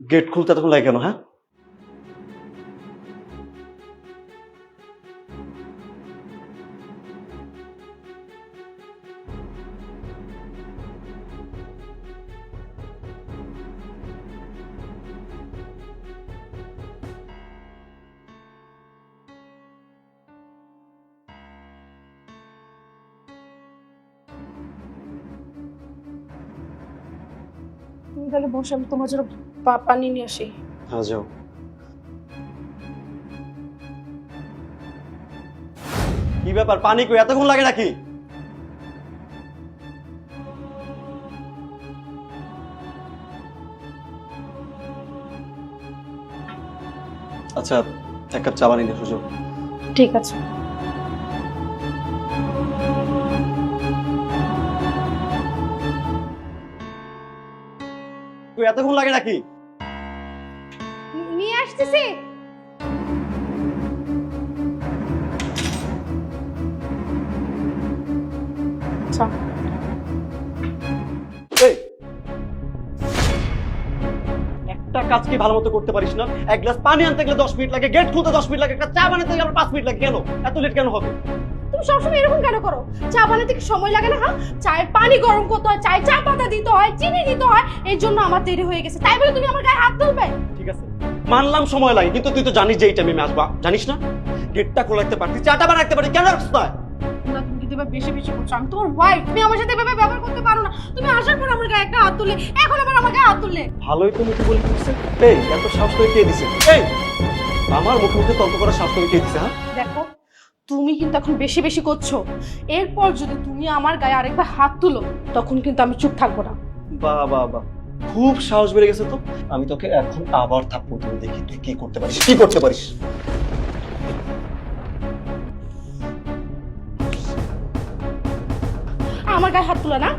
Gate খুলতে এতক্ষণ লাগে কেন হ্যাঁ? তুমি তাহলে বসে আমি তোমার জন্য পানি নিয়ে আসি। হ্যাঁ যাও। কি ব্যাপার পানি কই? এতক্ষণ লাগে নাকি? আচ্ছা এক কাপ চা বানিয়ে নিয়ে সুযোগ ঠিক আছে। এতক্ষণ লাগে নাকি? নিয়ে আসতেছি। আচ্ছা একটা কাজ কি ভালো মতো করতে পারিস না? এক গ্লাস পানি আনতে গেলে দশ মিনিট লাগে গেট খুলতে দশ মিনিট লাগে একটা চা বানাতে গেলে পাঁচ মিনিট লাগে। কেন? এত লেট কেন হবে? তুমি সবসময় এরকম কেন করো? চা বানাতে কি সময় লাগে না হ্যাঁ? চায়ের পানি গরম করতে হয় চায়ে চা পাতা দিতে হয় চিনি দিতে হয় এই জন্য আমার দেরি হয়ে গেছে। তাই বলে তুমি আমার গায়ে হাত তুলবে? ঠিক আছে। মানলাম সময় লাগে কিন্তু তুই তো জানিস যে এই টাইমে আমি আসবা। জানিস না? গেটটা খোলা রাখতে পারতি চাটা বানাতে পারি কেন রাখছ না এবার বেশি বেশি করছ আমি তোমার ওয়াইফ তুমি আমার সাথে এভাবে ব্যবহার করতে পারো না। তুমি আসার পর আমার গায়ে একটা হাত তুললে এখন আবার আমার গায়ে হাত তুললে। ভালোই তো মুখে বলে দিচ্ছে এই এত সাহস করে কে দিছে? এই আমার মুখে মুখে তর্ক করার সাহস করে কে দিছে হ্যাঁ? দেখো তুমি কিন্তু এখন বেশি বেশি করছ। এরপর যদি তুমি আমার গায়ে আরেকবার হাত তুলো তখন কিন্তু আমি চুপ থাকব না। বাহ বাহ বাহ। খুব সাহস বেড়ে গেছে তো। আমি তোকে এখন আবার থাপ্পড় দেবো দেখি তুই কি করতে পারিস কি করতে পারিস। আমার গায়ে হাত তুলে না।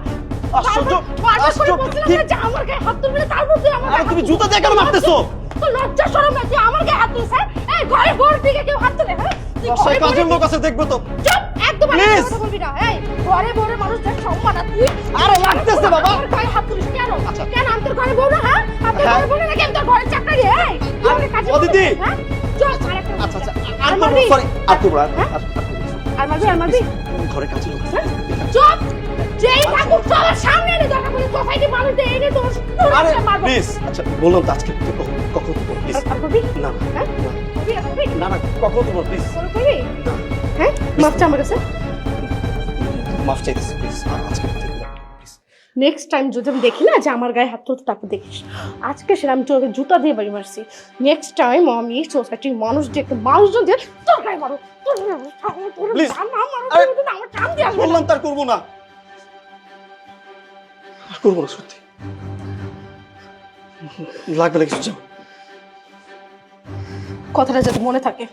আশ্চর্য! আশ্চর্য! বলছিলাম কি- না যে আমার গায়ে হাত তুলবে না, তারপর তুই আমার আরে তুমি হাত জুতা দিয়ে কেন মারতেছো? তো লজ্জা শরম না তুই আমার গায়ে হাত হ্যাঁ? এই ঘরে বোর দিকে কেউ হাত তুলে হ্যাঁ? বাসায় কাজের লোক আছে দেখব তো। চুপ! একদম আর Please! কথা বলবি না এই ঘরে মানুষ দেখ সম্মান আর তুই আরে লাগতেছে বাবা। আমার গায়ে হাত তুলিস কেন? আচ্ছা। কেন আমি তোর ঘরে বউ না হ্যাঁ? আমি তোর হ্যাঁ। ঘরে বউ না নাকি আমি তোর ঘরের চাকরি এই তুই আমাকে কাজে ও দিদি! হ্যাঁ? চল আরেকটা আচ্ছা আচ্ছা আর আর মারবি? সরি আর হ্যাঁ? আর- মারবি আর মারবি? ঘরে কাজের লোক আছে। হ্যাঁ? চুপ! যেই থাকুক সবার সামনে এনে দরকার পড়লে সোসাইটি মানুষ দিয়ে এনে তোর তোর আরে প্লিজ আচ্ছা বললাম তো আজকে। কখন? প্লিজ। না না হ্যাঁ? না না কখন তোমার প্লিজ করে? করবি হ্যাঁ মাপটা আমার কাছে? মাফ চাইতেছি প্লিজ আজকে নেক্সট টাইম যদি আমি দেখি না যে আমার গায়ে হাত তুলতে তারপর দেখিস। আজকে সেটা আমি তোকে জুতা দিয়ে বাড়ি মারছি। নেক্সট টাইম আমি সোসাইটির মানুষ দিয়ে একটু মানুষজন দিয়ে তোর গায়ে মারো বললাম তার করব না। আর করব না সত্যি। লাগবে না কিছু যাও। কথাটা যাতে মনে থাকে।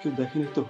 কেউ দেখেনি তো?